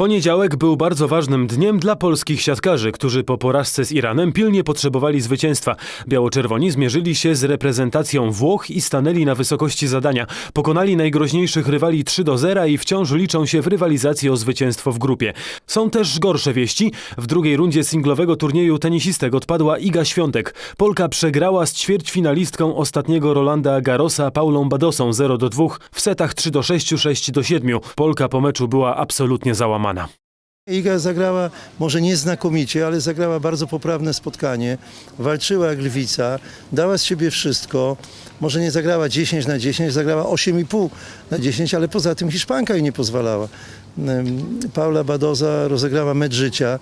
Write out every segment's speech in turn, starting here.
Poniedziałek był bardzo ważnym dniem dla polskich siatkarzy, którzy po porażce z Iranem pilnie potrzebowali zwycięstwa. Biało-czerwoni zmierzyli się z reprezentacją Włoch i stanęli na wysokości zadania. Pokonali najgroźniejszych rywali 3 do 0 i wciąż liczą się w rywalizacji o zwycięstwo w grupie. Są też gorsze wieści. W drugiej rundzie singlowego turnieju tenisistek odpadła Iga Świątek. Polka przegrała z ćwierćfinalistką ostatniego Rolanda Garrosa Paulą Badosą 0 do 2 w setach 3 do 6, 6 do 7. Polka po meczu była absolutnie załamana. Iga zagrała może nie znakomicie, ale zagrała bardzo poprawne spotkanie. Walczyła jak lwica, dała z siebie wszystko. Może nie zagrała 10 na 10, zagrała 8,5 na 10, ale poza tym Hiszpanka jej nie pozwalała. Paula Badoza rozegrała mecz życia.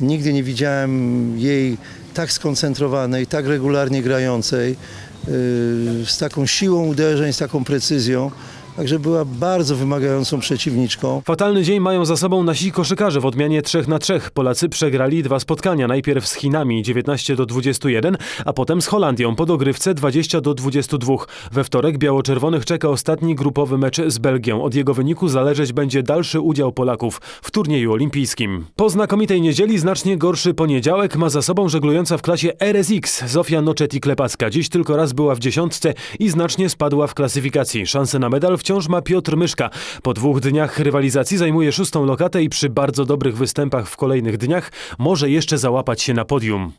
Nigdy nie widziałem jej tak skoncentrowanej, tak regularnie grającej, yy, z taką siłą uderzeń, z taką precyzją. Także była bardzo wymagającą przeciwniczką. Fatalny dzień mają za sobą nasi koszykarze w odmianie 3 na 3. Polacy przegrali dwa spotkania, najpierw z Chinami 19 do 21, a potem z Holandią po dogrywce 20 do 22. We wtorek biało-czerwonych czeka ostatni grupowy mecz z Belgią. Od jego wyniku zależeć będzie dalszy udział Polaków w turnieju olimpijskim. Po znakomitej niedzieli znacznie gorszy poniedziałek ma za sobą żeglująca w klasie RSX Zofia Noczeti-Klepacka. Dziś tylko raz była w dziesiątce i znacznie spadła w klasyfikacji. Szansę na medal wciąż ma Piotr Myszka. Po dwóch dniach rywalizacji zajmuje szóstą lokatę i przy bardzo dobrych występach w kolejnych dniach może jeszcze załapać się na podium.